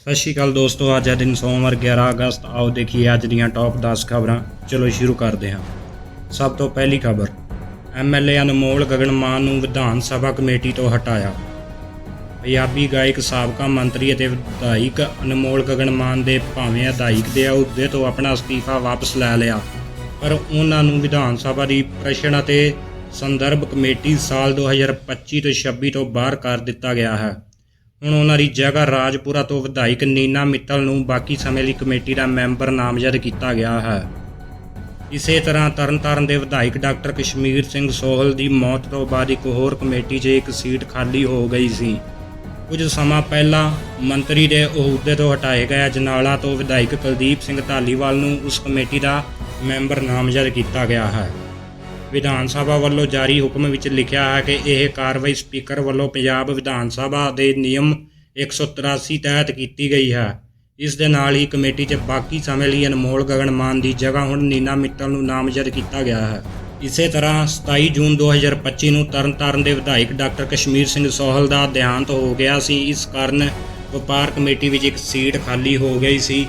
ਸਤਿ ਸ਼੍ਰੀ ਅਕਾਲ ਦੋਸਤੋ, ਅੱਜ ਹੈ ਦਿਨ ਸੋਮਵਾਰ 11 ਅਗਸਤ। ਆਓ ਦੇਖੀਏ ਅੱਜ ਦੀਆਂ ਟੌਪ 10 ਖਬਰਾਂ। ਚਲੋ ਸ਼ੁਰੂ ਕਰਦੇ ਹਾਂ। ਸਭ ਤੋਂ ਪਹਿਲੀ ਖਬਰ ਐਮਐਲਏ ਅਨਮੋਲ ਗਗਨ ਮਾਨ ਨੂੰ ਵਿਧਾਨ ਸਭਾ ਕਮੇਟੀ ਤੋਂ ਹਟਾਇਆ। ਪੰਜਾਬੀ ਗਾਇਕ, ਸਾਬਕਾ ਮੰਤਰੀ ਅਤੇ ਵਿਧਾਇਕ ਅਨਮੋਲ ਗਗਨ ਮਾਨ ਦੇ ਭਾਵੇਂ ਅਧਾਇਕ ਦੇ ਅਹੁਦੇ ਤੋਂ ਆਪਣਾ ਅਸਤੀਫਾ ਵਾਪਸ ਲੈ ਲਿਆ, ਪਰ ਉਹਨਾਂ ਨੂੰ ਵਿਧਾਨ ਸਭਾ ਦੀ ਪ੍ਰਸ਼ਨ ਅਤੇ ਸੰਦਰਭ ਕਮੇਟੀ ਸਾਲ 2025 ਤੋਂ 26 ਤੋਂ ਬਾਹਰ ਕਰ ਦਿੱਤਾ ਗਿਆ ਹੈ। ਹੁਣ ਉਹਨਾਂ ਦੀ ਜਗ੍ਹਾ ਰਾਜਪੁਰਾ ਤੋਂ ਵਿਧਾਇਕ ਨੀਨਾ ਮਿੱਤਲ ਨੂੰ ਬਾਕੀ ਸਮੇਂ ਲਈ ਕਮੇਟੀ ਦਾ ਮੈਂਬਰ ਨਾਮਜ਼ਦ ਕੀਤਾ ਗਿਆ ਹੈ। ਇਸੇ ਤਰ੍ਹਾਂ ਤਰਨਤਾਰਨ ਦੇ ਵਿਧਾਇਕ ਡਾਕਟਰ ਕਸ਼ਮੀਰ ਸਿੰਘ ਸੋਹਲ ਦੀ ਮੌਤ ਤੋਂ ਬਾਅਦ ਇੱਕ ਹੋਰ ਕਮੇਟੀ 'ਚ ਇੱਕ ਸੀਟ ਖਾਲੀ ਹੋ ਗਈ ਸੀ। ਕੁਝ ਸਮਾਂ ਪਹਿਲਾਂ ਮੰਤਰੀ ਦੇ ਅਹੁਦੇ ਤੋਂ ਹਟਾਏ ਗਏ ਜਨਾਲਾ ਤੋਂ ਵਿਧਾਇਕ ਕੁਲਦੀਪ ਸਿੰਘ ਧਾਲੀਵਾਲ ਨੂੰ ਉਸ ਕਮੇਟੀ ਦਾ ਮੈਂਬਰ ਨਾਮਜ਼ਦ ਕੀਤਾ ਗਿਆ ਹੈ। ਵਿਧਾਨ ਸਭਾ ਵੱਲੋਂ ਜਾਰੀ ਹੁਕਮ ਵਿੱਚ ਲਿਖਿਆ ਹੈ ਕਿ ਇਹ ਕਾਰਵਾਈ ਸਪੀਕਰ ਵੱਲੋਂ ਪੰਜਾਬ ਵਿਧਾਨ ਸਭਾ ਦੇ ਨਿਯਮ 183 ਤਹਿਤ ਕੀਤੀ ਗਈ ਹੈ। ਇਸ ਦੇ ਨਾਲ ਹੀ ਕਮੇਟੀ 'ਚ ਬਾਕੀ ਸਮੇਂ ਲਈ ਅਨਮੋਲ ਗਗਨ ਮਾਨ ਦੀ ਜਗ੍ਹਾ ਹੁਣ ਨੀਨਾ ਮਿੱਤਲ ਨੂੰ ਨਾਮਜ਼ਦ ਕੀਤਾ ਗਿਆ ਹੈ। ਇਸੇ ਤਰ੍ਹਾਂ 27 ਜੂਨ 2025 ਨੂੰ ਤਰਨਤਾਰਨ ਦੇ ਵਿਧਾਇਕ ਡਾਕਟਰ ਕਸ਼ਮੀਰ ਸਿੰਘ ਸੋਹਲ ਦਾ ਦੇਹਾਂਤ ਹੋ ਗਿਆ ਸੀ। ਇਸ ਕਾਰਨ ਵਪਾਰ ਕਮੇਟੀ ਵਿੱਚ ਇੱਕ ਸੀਟ ਖਾਲੀ ਹੋ ਗਈ ਸੀ।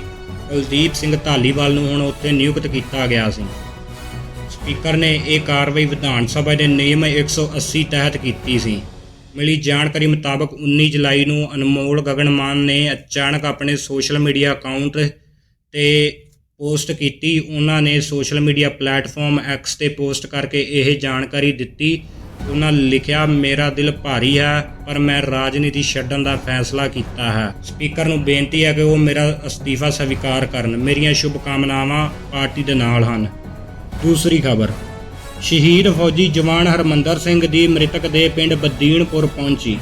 ਕੁਲਦੀਪ ਸਿੰਘ ਧਾਲੀਵਾਲ ਨੂੰ ਹੁਣ ਉੱਥੇ ਨਿਯੁਕਤ ਕੀਤਾ ਗਿਆ ਸੀ। ਸਪੀਕਰ ਨੇ ਇਹ ਕਾਰਵਾਈ ਵਿਧਾਨ ਸਭਾ ਦੇ ਨਿਯਮ 180 ਤਹਿਤ ਕੀਤੀ ਸੀ। ਮਿਲੀ ਜਾਣਕਾਰੀ ਮੁਤਾਬਕ 19 ਜੁਲਾਈ ਨੂੰ ਅਨਮੋਲ ਗਗਨ ਮਾਨ ਨੇ ਅਚਾਨਕ ਆਪਣੇ ਸੋਸ਼ਲ ਮੀਡੀਆ ਅਕਾਊਂਟ ਤੇ ਪੋਸਟ ਕੀਤੀ। ਉਹਨਾਂ ਨੇ ਸੋਸ਼ਲ ਮੀਡੀਆ ਪਲੇਟਫਾਰਮ X ਤੇ ਪੋਸਟ ਕਰਕੇ ਇਹ ਜਾਣਕਾਰੀ ਦਿੱਤੀ। ਉਹਨਾਂ ਲਿਖਿਆ, ਮੇਰਾ ਦਿਲ ਭਾਰੀ ਹੈ, ਪਰ ਮੈਂ ਰਾਜਨੀਤੀ ਛੱਡਣ ਦਾ ਫੈਸਲਾ ਕੀਤਾ ਹੈ। ਸਪੀਕਰ ਨੂੰ ਬੇਨਤੀ ਹੈ ਕਿ ਉਹ ਮੇਰਾ ਅਸਤੀਫਾ ਸਵੀਕਾਰ ਕਰਨ। ਮੇਰੀਆਂ ਸ਼ੁਭ ਕਾਮਨਾਵਾਂ ਪਾਰਟੀ ਦੇ ਨਾਲ ਹਨ। ਦੂਸਰੀ ਖਬਰ। ਸ਼ਹੀਦ ਫੌਜੀ ਜਵਾਨ ਹਰਮੰਦਰ ਸਿੰਘ ਦੀ ਮ੍ਰਿਤਕ ਦੇ ਪਿੰਡ ਬਦੀਨਪੁਰ ਪਹੁੰਚੀ।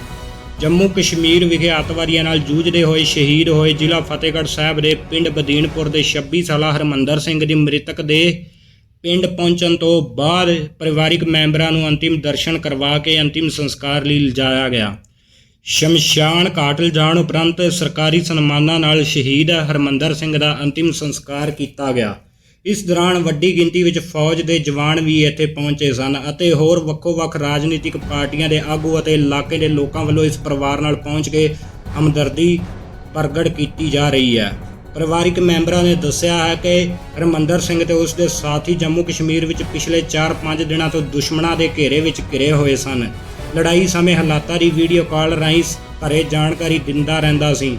ਜੰਮੂ ਕਸ਼ਮੀਰ ਵਿਖੇ ਅੱਤਵਾਦੀਆਂ ਨਾਲ ਜੂਝਦੇ ਹੋਏ ਸ਼ਹੀਦ ਹੋਏ ਜ਼ਿਲ੍ਹਾ ਫਤਿਹਗੜ੍ਹ ਸਾਹਿਬ ਦੇ ਪਿੰਡ ਬਦੀਨਪੁਰ ਦੇ 26 ਸਾਲਾ ਹਰਮੰਦਰ ਸਿੰਘ ਦੀ ਮ੍ਰਿਤਕ ਦੇ ਪਿੰਡ ਪਹੁੰਚਣ ਤੋਂ ਬਾਅਦ ਪਰਿਵਾਰਿਕ ਮੈਂਬਰਾਂ ਨੂੰ ਅੰਤਿਮ ਦਰਸ਼ਨ ਕਰਵਾ ਕੇ ਅੰਤਿਮ ਸੰਸਕਾਰ ਲਈ ਲਿਜਾਇਆ ਗਿਆ। ਸ਼ਮਸ਼ਾਨ ਘਾਟ ਲਿਜਾਣ ਉਪਰੰਤ ਸਰਕਾਰੀ ਸਨਮਾਨਾਂ ਨਾਲ ਸ਼ਹੀਦ ਹਰਮੰਦਰ ਸਿੰਘ ਦਾ ਅੰਤਿਮ ਸੰਸਕਾਰ ਕੀਤਾ ਗਿਆ। ਇਸ ਦੌਰਾਨ ਵੱਡੀ ਗਿਣਤੀ ਵਿੱਚ ਫੌਜ ਦੇ ਜਵਾਨ ਵੀ ਇੱਥੇ ਪਹੁੰਚੇ ਸਨ ਅਤੇ ਹੋਰ ਵੱਖੋ-ਵੱਖ ਰਾਜਨੀਤਿਕ ਪਾਰਟੀਆਂ ਦੇ ਆਗੂ ਅਤੇ ਇਲਾਕੇ ਦੇ ਲੋਕਾਂ ਵੱਲੋਂ ਇਸ ਪਰਿਵਾਰ ਨਾਲ ਪਹੁੰਚ ਕੇ ਹਮਦਰਦੀ ਪ੍ਰਗਟ ਕੀਤੀ ਜਾ ਰਹੀ ਹੈ। ਪਰਿਵਾਰਿਕ ਮੈਂਬਰਾਂ ਨੇ ਦੱਸਿਆ ਹੈ ਕਿ ਹਰਮੰਦਰ ਸਿੰਘ ਤੇ ਉਸ ਦੇ ਸਾਥੀ ਜੰਮੂ ਕਸ਼ਮੀਰ ਵਿੱਚ ਪਿਛਲੇ 4-5 ਦਿਨਾਂ ਤੋਂ ਦੁਸ਼ਮਣਾਂ ਦੇ ਘੇਰੇ ਵਿੱਚ ਘਿਰੇ ਹੋਏ ਸਨ। ਲੜਾਈ ਸਮੇਂ ਹਾਲਾਤਾਂ ਦੀ ਵੀਡੀਓ ਕਾਲ ਰਾਹੀਂ ਭਰੇ ਜਾਣਕਾਰੀ ਦਿੰਦਾ ਰਹਿੰਦਾ ਸੀ।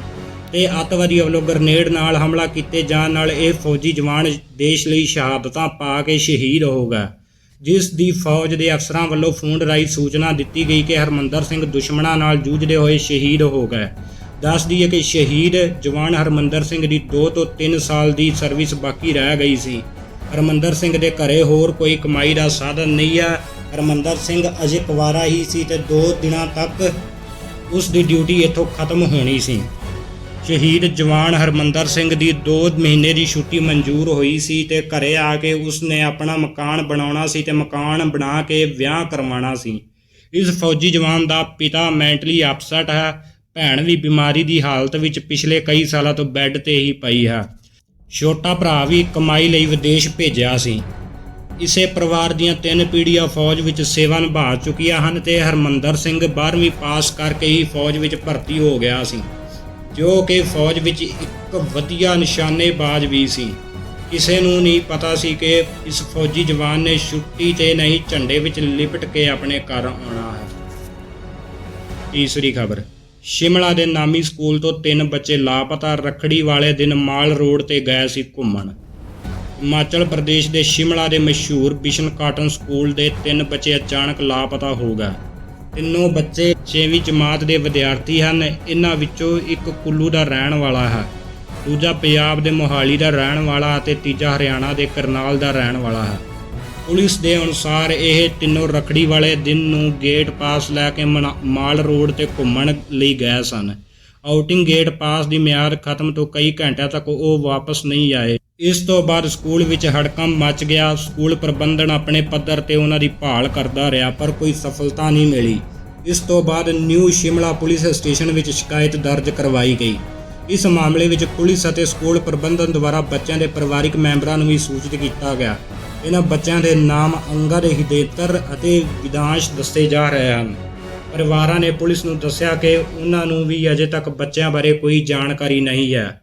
ਤੇ ਅੱਤਵਾਦੀ ਵੱਲੋਂ ਗ੍ਰਨੇਡ ਨਾਲ ਹਮਲਾ ਕੀਤੇ ਜਾਣ ਨਾਲ ਇਹ ਫੌਜੀ ਜਵਾਨ ਦੇਸ਼ ਲਈ ਸ਼ਹਾਦਤਾਂ ਪਾ ਕੇ ਸ਼ਹੀਦ ਹੋ ਗਿਆ। ਜਿਸ ਦੀ ਫੌਜ ਦੇ ਅਫਸਰਾਂ ਵੱਲੋਂ ਫੋਨ ਰਾਹੀਂ ਸੂਚਨਾ ਦਿੱਤੀ ਗਈ ਕਿ ਹਰਮੰਦਰ ਸਿੰਘ ਦੁਸ਼ਮਣਾਂ ਨਾਲ ਜੂਝਦੇ ਹੋਏ ਸ਼ਹੀਦ ਹੋ ਗਏ ਦੱਸ ਦਈਏ ਕਿ ਸ਼ਹੀਦ ਜਵਾਨ ਹਰਮੰਦਰ ਸਿੰਘ ਦੀ 2 ਤੋਂ 3 ਸਾਲ ਦੀ ਸਰਵਿਸ ਬਾਕੀ ਰਹਿ ਗਈ ਸੀ। ਹਰਮੰਦਰ ਸਿੰਘ ਦੇ ਘਰੇ ਹੋਰ ਕੋਈ ਕਮਾਈ ਦਾ ਸਾਧਨ ਨਹੀਂ ਹੈ ਹਰਮੰਦਰ ਸਿੰਘ ਅਜੇ ਕੁਵਾਰਾ ਹੀ ਸੀ ਤੇ 2 ਦਿਨਾਂ ਤੱਕ ਉਸ ਦੀ ਡਿਊਟੀ ਇੱਥੋਂ ਖਤਮ ਹੋਣੀ ਸੀ। ਸ਼ਹੀਦ ਜਵਾਨ ਹਰਮੰਦਰ ਸਿੰਘ ਦੀ 2 ਮਹੀਨੇ ਦੀ ਛੁੱਟੀ ਮਨਜ਼ੂਰ ਹੋਈ ਸੀ ਤੇ ਘਰੇ ਆ ਕੇ ਉਸਨੇ ਆਪਣਾ ਮਕਾਨ ਬਣਾਉਣਾ ਸੀ ਤੇ ਮਕਾਨ ਬਣਾ ਕੇ ਵਿਆਹ ਕਰਵਾਉਣਾ ਸੀ। ਇਸ ਫੌਜੀ ਜਵਾਨ ਦਾ ਪਿਤਾ ਮੈਂਟਲੀ ਅਪਸੈਟ ਹੈ, ਭੈਣ ਵੀ ਬਿਮਾਰੀ ਦੀ ਹਾਲਤ ਵਿੱਚ ਪਿਛਲੇ ਕਈ ਸਾਲਾਂ ਤੋਂ ਬੈੱਡ ਤੇ ਹੀ ਪਈ ਹੈ। ਛੋਟਾ ਭਰਾ ਵੀ ਕਮਾਈ ਲਈ ਵਿਦੇਸ਼ ਭੇਜਿਆ ਸੀ। ਇਸੇ ਪਰਿਵਾਰ ਦੀਆਂ ਤਿੰਨ ਪੀੜ੍ਹੀਆਂ ਫੌਜ ਵਿੱਚ ਸੇਵਾ ਨਿਭਾ ਚੁੱਕੀਆਂ ਹਨ ਤੇ ਹਰਮੰਦਰ ਸਿੰਘ 12ਵੀਂ ਪਾਸ ਕਰਕੇ ਹੀ ਫੌਜ ਵਿੱਚ ਭਰਤੀ ਹੋ ਗਿਆ ਸੀ। ਜੋ ਕਿ ਫੌਜ ਵਿੱਚ ਇੱਕ ਵਧੀਆ ਨਿਸ਼ਾਨੇਬਾਜ਼ ਵੀ ਸੀ। ਕਿਸੇ ਨੂੰ ਨਹੀਂ ਪਤਾ ਸੀ ਕਿ ਇਸ ਫੌਜੀ ਜਵਾਨ ਨੇ ਛੁੱਟੀ ਤੇ ਨਹੀਂ ਝੰਡੇ ਵਿੱਚ ਲਿਪਟ ਕੇ ਆਪਣੇ ਘਰ ਆਉਣਾ ਹੈ। ਤੀਸਰੀ ਖਬਰ, ਸ਼ਿਮਲਾ ਦੇ ਨਾਮੀ ਸਕੂਲ ਤੋਂ ਤਿੰਨ ਬੱਚੇ ਲਾਪਤਾ ਰੱਖੜੀ ਵਾਲੇ ਦਿਨ ਮਾਲ ਰੋਡ ਤੇ ਗਏ ਸੀ ਘੁੰਮਣ। ਹਿਮਾਚਲ ਪ੍ਰਦੇਸ਼ ਦੇ ਸ਼ਿਮਲਾ ਦੇ ਮਸ਼ਹੂਰ ਬਿਸ਼ਨ ਕਾਟਨ ਸਕੂਲ ਦੇ ਤਿੰਨ ਬੱਚੇ ਅਚਾਨਕ ਲਾਪਤਾ ਹੋ ਗਏ। ਤਿੰਨੋਂ ਬੱਚੇ 6ਵੀਂ ਜਮਾਤ ਦੇ ਵਿਦਿਆਰਥੀ ਹਨ। ਇਹਨਾਂ ਵਿੱਚੋਂ ਇੱਕ ਕੁੱਲੂ ਦਾ ਰਹਿਣ ਵਾਲਾ ਹੈ। ਦੂਜਾ ਪੰਜਾਬ ਦੇ ਮੋਹਾਲੀ ਦਾ ਰਹਿਣ ਵਾਲਾ ਅਤੇ ਤੀਜਾ ਹਰਿਆਣਾ ਦੇ ਕਰਨਾਲ ਦਾ ਰਹਿਣ ਵਾਲਾ ਹੈ। ਪੁਲਿਸ ਦੇ ਅਨੁਸਾਰ ਇਹ ਤਿੰਨੋਂ ਰਖੜੀ ਵਾਲੇ ਦਿਨ ਨੂੰ ਗੇਟ ਪਾਸ ਲੈ ਕੇ ਮਨਾ- ਮਾਲ ਰੋਡ ਤੇ ਘੁੰਮਣ ਲਈ ਗਏ ਸਨ। ਆਊਟਿੰਗ ਗੇਟ ਪਾਸ ਦੀ ਮਿਆਦ ਖਤਮ ਤੋਂ ਕਈ ਘੰਟਿਆਂ ਤੱਕ ਉਹ ਵਾਪਸ ਨਹੀਂ ਆਏ। ਇਸ ਤੋਂ ਬਾਅਦ ਸਕੂਲ ਵਿੱਚ ਹੜਕੰਪ ਮਚ ਗਿਆ। ਸਕੂਲ ਪ੍ਰਬੰਧਨ ਆਪਣੇ ਪੱਧਰ ਤੇ ਉਹਨਾਂ ਦੀ ਭਾਲ ਕਰਦਾ ਰਿਹਾ, ਪਰ ਕੋਈ ਸਫਲਤਾ ਨਹੀਂ ਮਿਲੀ। ਇਸ ਤੋਂ ਬਾਅਦ ਨਿਊ ਸ਼ਿਮਲਾ ਪੁਲਿਸ ਸਟੇਸ਼ਨ ਵਿੱਚ ਸ਼ਿਕਾਇਤ ਦਰਜ ਕਰਵਾਈ ਗਈ। ਇਸ ਮਾਮਲੇ ਵਿੱਚ ਪੁਲਿਸ ਅਤੇ ਸਕੂਲ ਪ੍ਰਬੰਧਨ ਦੁਆਰਾ ਬੱਚਿਆਂ ਦੇ ਪਰਿਵਾਰਿਕ ਮੈਂਬਰਾਂ ਨੂੰ ਵੀ ਸੂਚਿਤ ਕੀਤਾ ਗਿਆ। ਇਹਨਾਂ ਬੱਚਿਆਂ ਦੇ ਨਾਮ ਅੰਗਦ ਹਿਦੇਤਰ ਅਤੇ ਵਿਦਾਂਸ਼ ਦੱਸੇ ਜਾ ਰਹੇ ਹਨ। ਪਰਿਵਾਰਾਂ ਨੇ ਪੁਲਿਸ ਨੂੰ ਦੱਸਿਆ ਕਿ ਉਹਨਾਂ ਨੂੰ ਵੀ ਅਜੇ ਤੱਕ ਬੱਚਿਆਂ ਬਾਰੇ ਕੋਈ ਜਾਣਕਾਰੀ ਨਹੀਂ ਹੈ।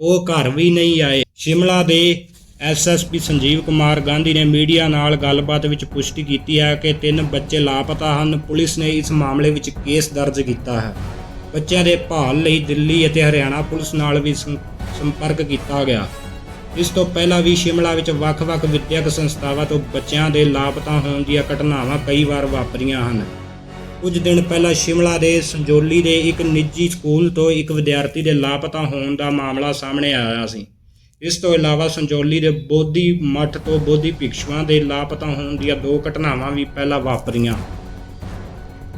ਉਹ ਘਰ ਵੀ ਨਹੀਂ ਆਏ। ਸ਼ਿਮਲਾ ਦੇ ਐਸਐਸਪੀ ਸੰਜੀਵ ਕੁਮਾਰ ਗਾਂਧੀ ਨੇ ਮੀਡੀਆ ਨਾਲ ਗੱਲਬਾਤ ਵਿੱਚ ਪੁਸ਼ਟੀ ਕੀਤੀ ਹੈ ਕਿ ਤਿੰਨ ਬੱਚੇ ਲਾਪਤਾ ਹਨ। ਪੁਲਿਸ ਨੇ ਇਸ ਮਾਮਲੇ ਵਿੱਚ ਕੇਸ ਦਰਜ ਕੀਤਾ ਹੈ। ਬੱਚਿਆਂ ਦੇ ਭਾਲ ਲਈ ਦਿੱਲੀ ਅਤੇ ਹਰਿਆਣਾ ਪੁਲਿਸ ਨਾਲ ਵੀ ਸੰਪਰਕ ਕੀਤਾ ਗਿਆ। ਇਸ ਤੋਂ ਪਹਿਲਾਂ ਵੀ ਸ਼ਿਮਲਾ ਵਿੱਚ ਵੱਖ-ਵੱਖ ਵਿਦਿਅਕ ਸੰਸਥਾਵਾਂ ਤੋਂ ਬੱਚਿਆਂ ਦੇ ਲਾਪਤਾ ਹੋਣ ਦੀਆਂ ਘਟਨਾਵਾਂ ਕਈ ਵਾਰ ਵਾਪਰੀਆਂ ਹਨ। ਕੁਝ ਦਿਨ ਪਹਿਲਾਂ ਸ਼ਿਮਲਾ ਦੇ ਸੰਜੋਲੀ ਦੇ ਇੱਕ ਨਿੱਜੀ ਸਕੂਲ ਤੋਂ ਇੱਕ ਵਿਦਿਆਰਥੀ ਦੇ ਲਾਪਤਾ ਹੋਣ ਦਾ ਮਾਮਲਾ ਸਾਹਮਣੇ ਆਇਆ ਸੀ। ਇਸ ਤੋਂ ਇਲਾਵਾ ਸੰਜੋਲੀ ਦੇ ਬੋਧੀ ਮੱਠ ਤੋਂ ਬੋਧੀ ਭਿਕਸ਼ੂਆਂ ਦੇ ਲਾਪਤਾ ਹੋਣ ਦੀਆਂ ਦੋ ਘਟਨਾਵਾਂ ਵੀ ਪਹਿਲਾਂ ਵਾਪਰੀਆਂ।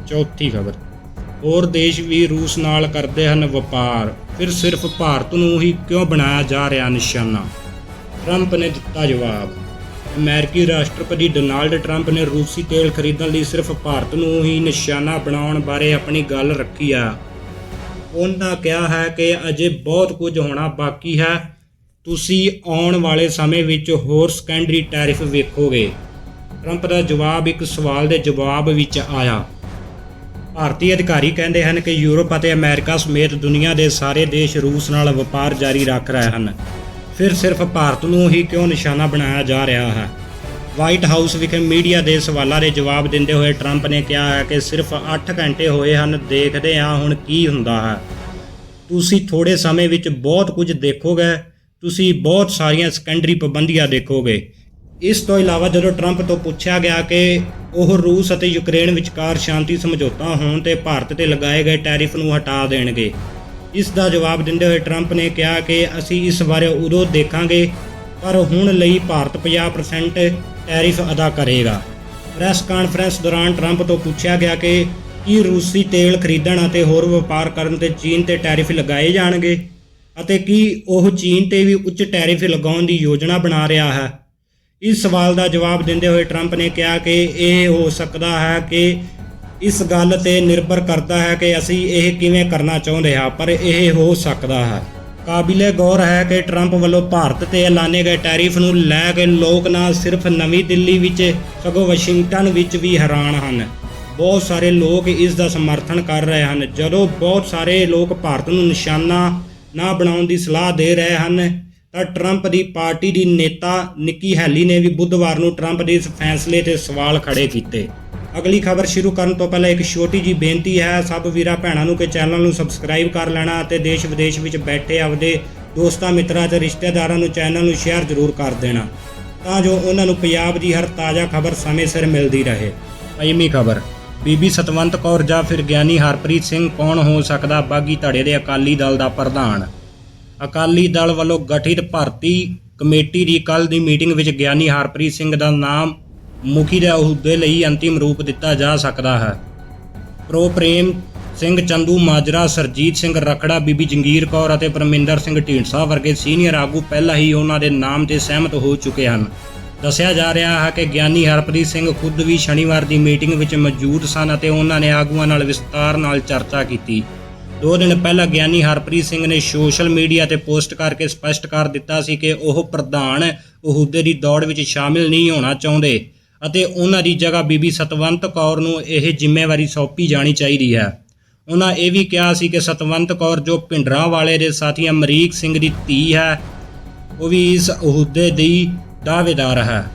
ਚੌਥੀ ਖਬਰ, ਹੋਰ ਦੇਸ਼ ਵੀ ਰੂਸ ਨਾਲ ਕਰਦੇ ਹਨ ਵਪਾਰ, ਫਿਰ ਸਿਰਫ ਭਾਰਤ ਨੂੰ ਹੀ ਕਿਉਂ ਬਣਾਇਆ ਜਾ ਰਿਹਾ ਨਿਸ਼ਾਨਾ? ਟਰੰਪ ਨੇ ਦਿੱਤਾ ਜਵਾਬ, ਅਮਰੀਕੀ ਰਾਸ਼ਟਰਪਤੀ ਡੋਨਾਲਡ ਟਰੰਪ ਨੇ ਰੂਸੀ ਤੇਲ ਖਰੀਦਣ ਲਈ ਸਿਰਫ ਭਾਰਤ ਨੂੰ ਹੀ ਨਿਸ਼ਾਨਾ ਬਣਾਉਣ ਬਾਰੇ ਆਪਣੀ ਗੱਲ ਰੱਖੀ ਆ। ਉਹਨਾਂ ਕਿਹਾ ਹੈ ਕਿ ਅਜੇ ਬਹੁਤ ਕੁਝ ਹੋਣਾ ਬਾਕੀ ਹੈ। ਤੁਸੀਂ ਆਉਣ ਵਾਲੇ ਸਮੇਂ ਵਿੱਚ ਹੋਰ ਸੈਕੰਡਰੀ ਟੈਰਿਫ ਵੇਖੋਗੇ। ਟਰੰਪ ਦਾ ਜਵਾਬ ਇੱਕ ਸਵਾਲ ਦੇ ਜਵਾਬ ਵਿੱਚ ਆਇਆ। ਭਾਰਤੀ ਅਧਿਕਾਰੀ ਕਹਿੰਦੇ ਹਨ ਕਿ ਯੂਰਪ ਅਤੇ ਅਮਰੀਕਾ ਸਮੇਤ ਦੁਨੀਆ ਦੇ ਸਾਰੇ ਦੇਸ਼ ਰੂਸ ਨਾਲ ਵਪਾਰ ਜਾਰੀ ਰੱਖ ਰਹੇ ਹਨ। ਫਿਰ ਸਿਰਫ ਭਾਰਤ ਨੂੰ ਹੀ ਕਿਉਂ ਨਿਸ਼ਾਨਾ ਬਣਾਇਆ ਜਾ ਰਿਹਾ ਹੈ? ਵਾਈਟ ਹਾਊਸ ਵਿਖੇ ਮੀਡੀਆ ਦੇ ਸਵਾਲਾਂ ਦੇ ਜਵਾਬ ਦਿੰਦੇ ਹੋਏ ਟਰੰਪ ਨੇ ਕਿਹਾ ਹੈ ਕਿ ਸਿਰਫ 8 ਘੰਟੇ ਹੋਏ ਹਨ, ਦੇਖਦੇ ਹਾਂ ਹੁਣ ਕੀ ਹੁੰਦਾ ਹੈ। ਤੁਸੀਂ ਥੋੜੇ ਸਮੇਂ ਵਿੱਚ ਬਹੁਤ ਕੁਝ ਦੇਖੋਗੇ ਤੁਸੀਂ ਬਹੁਤ ਸਾਰੀਆਂ ਸੈਕੰਡਰੀ ਪਾਬੰਦੀਆਂ ਦੇਖੋਗੇ। ਇਸ ਤੋਂ ਇਲਾਵਾ ਜਦੋਂ ਟਰੰਪ ਤੋਂ ਪੁੱਛਿਆ ਗਿਆ ਕਿ ਉਹ ਰੂਸ ਅਤੇ ਯੂਕਰੇਨ ਵਿਚਕਾਰ ਸ਼ਾਂਤੀ ਸਮਝੌਤਾ ਹੋਣ ਤੇ ਭਾਰਤ ਤੇ ਲਗਾਏ ਗਏ ਟੈਰਿਫ ਨੂੰ ਹਟਾ ਦੇਣਗੇ, ਇਸ ਦਾ ਜਵਾਬ ਦਿੰਦੇ ਹੋਏ ਟਰੰਪ ਨੇ ਕਿਹਾ ਕਿ ਅਸੀਂ ਇਸ ਬਾਰੇ ਉਦੋਂ ਦੇਖਾਂਗੇ, ਪਰ ਹੁਣ ਲਈ ਭਾਰਤ 50% ਟੈਰਿਫ ਅਦਾ ਕਰੇਗਾ। ਪ੍ਰੈਸ ਕਾਨਫਰੰਸ ਦੌਰਾਨ ਟਰੰਪ ਤੋਂ ਪੁੱਛਿਆ ਗਿਆ ਕਿ ਕੀ ਰੂਸੀ ਤੇਲ ਖਰੀਦਣ ਅਤੇ ਹੋਰ ਵਪਾਰ ਕਰਨ ਤੇ ਚੀਨ ਤੇ ਟੈਰਿਫ ਲਗਾਏ ਜਾਣਗੇ। ਅਤੇ ਕੀ ਉਹ ਚੀਨ ਤੇ ਵੀ ਉੱਚ ਟੈਰਿਫ ਲਗਾਉਣ ਦੀ ਯੋਜਨਾ ਬਣਾ ਰਿਹਾ ਹੈ? ਇਸ ਸਵਾਲ ਦਾ ਜਵਾਬ ਦਿੰਦੇ ਹੋਏ ਟਰੰਪ ਨੇ ਕਿਹਾ ਕਿ ਇਹ ਹੋ ਸਕਦਾ ਹੈ ਕਿ ਇਸ ਗੱਲ ਤੇ ਨਿਰਭਰ ਕਰਦਾ ਹੈ ਕਿ ਅਸੀਂ ਇਹ ਕਿਵੇਂ ਕਰਨਾ ਚਾਹੁੰਦੇ ਹਾਂ, ਪਰ ਇਹ ਹੋ ਸਕਦਾ ਹੈ। ਕਾਬਿਲੇ ਗੌਰ ਹੈ ਕਿ ਟਰੰਪ ਵੱਲੋਂ ਭਾਰਤ ਤੇ ਐਲਾਨੇ ਗਏ ਟੈਰਿਫ ਨੂੰ ਲੈ ਕੇ ਲੋਕ ਨਾ ਸਿਰਫ ਨਵੀਂ ਦਿੱਲੀ ਵਿੱਚ, ਸਗੋਂ ਵਾਸ਼ਿੰਗਟਨ ਵਿੱਚ ਵੀ ਹੈਰਾਨ ਹਨ। ਬਹੁਤ ਸਾਰੇ ਲੋਕ ਇਸ ਦਾ ਸਮਰਥਨ ਕਰ ਰਹੇ ਹਨ। ਜਦੋਂ ਬਹੁਤ ਸਾਰੇ ਲੋਕ ਭਾਰਤ ਨੂੰ ਨਿਸ਼ਾਨਾ ਨਾ ਬਣਾਉਣ ਦੀ ਸਲਾਹ ਦੇ ਰਹੇ ਹਨ, ਤਾਂ ਟਰੰਪ ਦੀ ਪਾਰਟੀ ਦੀ ਨੇਤਾ ਨਿੱਕੀ ਹੈਲੀ ਨੇ ਵੀ ਬੁੱਧਵਾਰ ਨੂੰ ਟਰੰਪ ਦੇ ਇਸ ਫੈਸਲੇ ਤੇ ਸਵਾਲ ਖੜੇ ਕੀਤੇ। ਅਗਲੀ ਖਬਰ ਸ਼ੁਰੂ ਕਰਨ ਤੋਂ ਪਹਿਲਾਂ ਇੱਕ ਛੋਟੀ ਜੀ ਬੇਨਤੀ ਹੈ, ਸਭ ਵੀਰਾਂ ਭੈਣਾਂ ਨੂੰ ਕਿ ਚੈਨਲ ਨੂੰ ਸਬਸਕ੍ਰਾਈਬ ਕਰ ਲੈਣਾ ਅਤੇ ਦੇਸ਼ ਵਿਦੇਸ਼ ਵਿੱਚ ਬੈਠੇ ਆਪਦੇ ਦੋਸਤਾਂ ਮਿੱਤਰਾਂ ਅਤੇ ਰਿਸ਼ਤੇਦਾਰਾਂ ਨੂੰ ਚੈਨਲ ਨੂੰ ਸ਼ੇਅਰ ਜ਼ਰੂਰ ਕਰ ਦੇਣਾ। ਤਾਂ ਜੋ ਉਹਨਾਂ ਨੂੰ ਪੰਜਾਬ ਦੀ ਹਰ ਤਾਜ਼ਾ ਖਬਰ ਸਮੇਂ ਸਿਰ ਮਿਲਦੀ ਰਹੇ। ਪੰਜਵੀਂ ਖਬਰ। ਬੀਬੀ ਸਤਵੰਤ ਕੌਰ ਜਾਂ ਫਿਰ ਗਿਆਨੀ ਹਰਪ੍ਰੀਤ ਸਿੰਘ ਕੌਣ ਹੋ ਸਕਦਾ? ਬਾਗੀ ਧੜੇ ਦੇ ਅਕਾਲੀ ਦਲ ਦਾ ਪ੍ਰਧਾਨ। ਅਕਾਲੀ ਦਲ ਵੱਲੋਂ ਗਠਿਤ ਭਾਰਤੀ ਕਮੇਟੀ ਦੀ ਕੱਲ ਦੀ ਮੀਟਿੰਗ ਵਿੱਚ ਗਿਆਨੀ ਹਰਪ੍ਰੀਤ ਸਿੰਘ ਦਾ ਨਾਮ ਮੁਖੀ ਦੇ ਅਹੁਦੇ ਲਈ ਅੰਤਿਮ ਰੂਪ ਦਿੱਤਾ ਜਾ ਸਕਦਾ ਹੈ। ਪ੍ਰੋ ਪ੍ਰੇਮ ਸਿੰਘ, ਚੰਦੂ ਮਾਜਰਾ, ਸਰਜੀਤ ਸਿੰਘ ਰਖੜਾ, ਬੀਬੀ ਜੰਗੀਰ ਕੌਰ ਅਤੇ ਪਰਮਿੰਦਰ ਸਿੰਘ ਢੀਂਡਸਾ ਵਰਗੇ ਸੀਨੀਅਰ ਆਗੂ ਪਹਿਲਾਂ ਹੀ ਉਹਨਾਂ ਦੇ ਨਾਮ ਤੇ ਸਹਿਮਤ ਹੋ ਚੁੱਕੇ ਹਨ। ਦੱਸਿਆ ਜਾ ਰਿਹਾ ਹੈ ਕਿ ਗਿਆਨੀ ਹਰਪ੍ਰੀਤ ਸਿੰਘ ਖੁਦ ਵੀ ਸ਼ਨੀਵਾਰ ਦੀ ਮੀਟਿੰਗ ਵਿੱਚ ਮੌਜੂਦ ਸਨ ਅਤੇ ਉਹਨਾਂ ਨੇ ਆਗੂਆਂ ਨਾਲ ਵਿਸਤਾਰ ਨਾਲ ਚਰਚਾ ਕੀਤੀ। ਦੋ ਦਿਨ ਪਹਿਲਾਂ ਗਿਆਨੀ ਹਰਪ੍ਰੀਤ ਸਿੰਘ ਨੇ ਸੋਸ਼ਲ ਮੀਡੀਆ ਤੇ ਪੋਸਟ ਕਰਕੇ ਸਪਸ਼ਟ ਕਰ ਦਿੱਤਾ ਸੀ ਕਿ ਉਹ ਪ੍ਰਧਾਨ ਅਹੁਦੇ ਦੀ ਦੌੜ ਵਿੱਚ ਸ਼ਾਮਿਲ ਨਹੀਂ ਹੋਣਾ ਚਾਹੁੰਦੇ ਅਤੇ ਉਹਨਾਂ ਦੀ ਜਗ੍ਹਾ ਬੀਬੀ ਸਤਵੰਤ ਕੌਰ ਨੂੰ ਇਹ ਜ਼ਿੰਮੇਵਾਰੀ ਸੌਂਪੀ ਜਾਣੀ ਚਾਹੀਦੀ ਹੈ। ਉਹਨਾਂ ਇਹ ਵੀ ਕਿਹਾ ਸੀ ਕਿ ਸਤਵੰਤ ਕੌਰ ਜੋ ਭਿੰਡਰਾਂ ਵਾਲੇ ਦੇ ਸਾਥੀ ਅਮਰੀਕ ਸਿੰਘ ਦੀ ਧੀ ਹੈ, ਉਹ ਵੀ ਇਸ ਅਹੁਦੇ ਦੀ ਦਾਅਵੇਦਾਰ ਹੈ।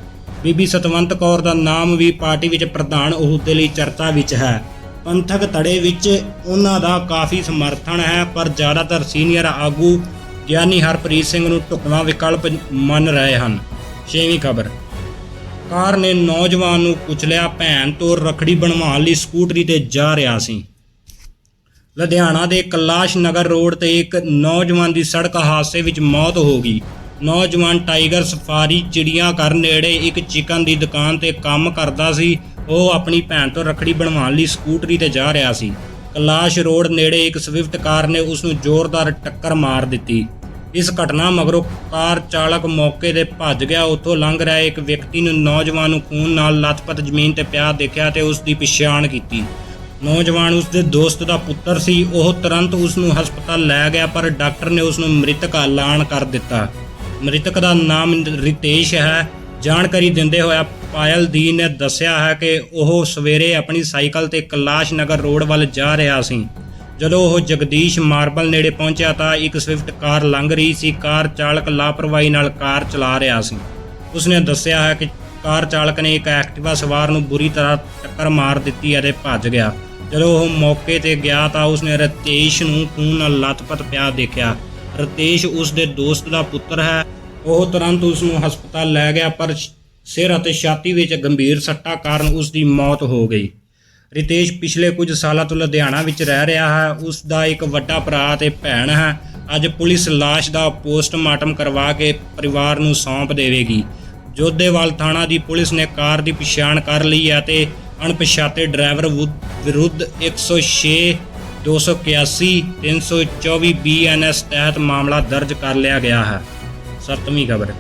ਬੀਬੀ ਸਤਵੰਤ ਕੌਰ ਦਾ ਨਾਮ ਵੀ ਪਾਰਟੀ ਵਿੱਚ ਪ੍ਰਧਾਨ ਅਹੁਦੇ ਲਈ ਚਰਚਾ ਵਿੱਚ ਹੈ। ਪੰਥਕ ਧੜੇ ਵਿੱਚ ਉਹਨਾਂ ਦਾ ਕਾਫੀ ਸਮਰਥਨ ਹੈ, ਪਰ ਜ਼ਿਆਦਾਤਰ ਸੀਨੀਅਰ ਆਗੂ ਗਿਆਨੀ ਹਰਪ੍ਰੀਤ ਸਿੰਘ ਨੂੰ ਢੁਕਵਾਂ ਵਿਕਲਪ ਮੰਨ ਰਹੇ ਹਨ। ਛੇਵੀਂ ਖਬਰ। ਕਾਰ ਨੇ ਨੌਜਵਾਨ ਨੂੰ ਕੁਚਲਿਆ ਭੈਣ ਤੋਂ ਰਖੜੀ ਬਣਵਾਉਣ ਲਈ ਸਕੂਟਰੀ ਤੇ ਜਾ ਰਿਹਾ ਸੀ। ਲੁਧਿਆਣਾ ਦੇ ਕਲਾਸ਼ ਨਗਰ ਰੋਡ ਤੇ ਇੱਕ ਨੌਜਵਾਨ ਦੀ ਸੜਕ ਹਾਦਸੇ ਵਿੱਚ ਮੌਤ ਹੋ ਗਈ। ਨੌਜਵਾਨ ਟਾਈਗਰ ਸਫਾਰੀ ਚਿੜੀਆਂ ਘਰ ਨੇੜੇ ਇੱਕ ਚਿਕਨ ਦੀ ਦੁਕਾਨ ਤੇ ਕੰਮ ਕਰਦਾ ਸੀ। ਉਹ ਆਪਣੀ ਭੈਣ ਤੋਂ ਰਖੜੀ ਬਣਵਾਉਣ ਲਈ ਸਕੂਟਰੀ ਤੇ ਜਾ ਰਿਹਾ ਸੀ। ਕਲਾਸ਼ ਰੋਡ ਨੇੜੇ ਇੱਕ ਸਵਿਫਟ ਕਾਰ ਨੇ ਉਸ ਨੂੰ ਜ਼ੋਰਦਾਰ ਟੱਕਰ ਮਾਰ ਦਿੱਤੀ। ਇਸ ਘਟਨਾ ਮਗਰੋਂ ਕਾਰ ਚਾਲਕ ਮੌਕੇ ਤੇ ਭੱਜ ਗਿਆ। ਉੱਥੋਂ ਲੰਘ ਰਿਹਾ ਇੱਕ ਵਿਅਕਤੀ ਨੂੰ ਨੌਜਵਾਨ ਨੂੰ ਖੂਨ ਨਾਲ ਲੱਥਪੱਥ ਜ਼ਮੀਨ ਤੇ ਪਿਆ ਦੇਖਿਆ ਤੇ ਉਸ ਦੀ ਪਛਾਣ ਕੀਤੀ। ਨੌਜਵਾਨ ਉਸ ਦੇ ਦੋਸਤ ਦਾ ਪੁੱਤਰ ਸੀ। ਉਹ ਤੁਰੰਤ ਉਸ ਨੂੰ ਹਸਪਤਾਲ ਲੈ ਗਿਆ, ਪਰ ਡਾਕਟਰ ਨੇ ਉਸ ਨੂੰ ਮ੍ਰਿਤਕ ਐਲਾਨ ਕਰ ਦਿੱਤਾ। ਮ੍ਰਿਤਕ ਦਾ ਨਾਮ ਰਿਤੇਸ਼ ਹੈ। ਜਾਣਕਾਰੀ ਦਿੰਦੇ ਹੋਇਆ ਪਾਇਲ ਦੀ ਨੇ ਦੱਸਿਆ ਹੈ ਕਿ ਉਹ ਸਵੇਰੇ ਆਪਣੀ ਸਾਈਕਲ ਤੇ ਕੈਲਾਸ਼ ਨਗਰ ਰੋਡ ਵੱਲ ਜਾ ਰਿਹਾ ਸੀ। ਜਦੋਂ ਉਹ ਜਗਦੀਸ਼ ਮਾਰਬਲ ਨੇੜੇ ਪਹੁੰਚਿਆ ਤਾਂ ਇੱਕ ਸਵਿਫਟ ਕਾਰ ਲੰਘ ਰਹੀ ਸੀ। ਕਾਰ ਚਾਲਕ ਲਾਪਰਵਾਹੀ ਨਾਲ ਕਾਰ ਚਲਾ ਰਿਹਾ ਸੀ। ਉਸਨੇ ਦੱਸਿਆ ਹੈ ਕਿ ਕਾਰ ਚਾਲਕ ਨੇ ਇੱਕ ਐਕਟਿਵਾ ਸਵਾਰ ਨੂੰ ਬੁਰੀ ਤਰ੍ਹਾਂ ਟੱਕਰ ਮਾਰ ਦਿੱਤੀ ਅਤੇ ਭੱਜ ਗਿਆ। ਜਦੋਂ ਉਹ ਮੌਕੇ ਤੇ ਗਿਆ ਤਾਂ ਉਸਨੇ ਰਤੇਸ਼ ਨੂੰ ਖੂਨ ਨਾਲ ਲੱਤਪੱਤ ਪਿਆ ਦੇਖਿਆ। ਰਤੇਸ਼ ਉਸ ਦੇ ਦੋਸਤ ਦਾ ਪੁੱਤਰ ਹੈ। ਉਹ ਤੁਰੰਤ ਉਸ ਨੂੰ ਹਸਪਤਾਲ ਲੈ ਗਿਆ, ਪਰ ਸਿਰ ਅਤੇ ਛਾਤੀ ਵਿੱਚ ਗੰਭੀਰ ਸੱਟਾਂ ਕਾਰਨ ਉਸ ਦੀ ਮੌਤ ਹੋ ਗਈ। ਰਿਤੇਸ਼ ਪਿਛਲੇ ਕੁਝ ਸਾਲਾਂ ਤੋਂ ਲੁਧਿਆਣਾ ਵਿੱਚ ਰਹਿ ਰਿਹਾ ਹੈ। ਉਸ ਦਾ ਇੱਕ ਵੱਡਾ ਭਰਾ ਤੇ ਭੈਣ ਹੈ। ਅੱਜ ਪੁਲਿਸ ਲਾਸ਼ ਦਾ ਪੋਸਟਮਾਰਟਮ ਕਰਵਾ ਕੇ ਪਰਿਵਾਰ ਨੂੰ ਸੌਂਪ ਦੇਵੇਗੀ। ਜੋਧੇਵਾਲ ਥਾਣਾ ਦੀ ਪੁਲਿਸ ਨੇ ਕਾਰ ਦੀ ਪਛਾਣ ਕਰ ਲਈ ਹੈ ਤੇ ਅਣਪਛਾਤੇ ਡਰਾਈਵਰ ਵਿ- ਵਿਰੁੱਧ 106 281 324 ਬੀਐਨਐਸ ਤਹਿਤ ਮਾਮਲਾ ਦਰਜ ਕਰ ਲਿਆ ਗਿਆ ਹੈ। ਸੱਤਵੀਂ ਖਬਰ।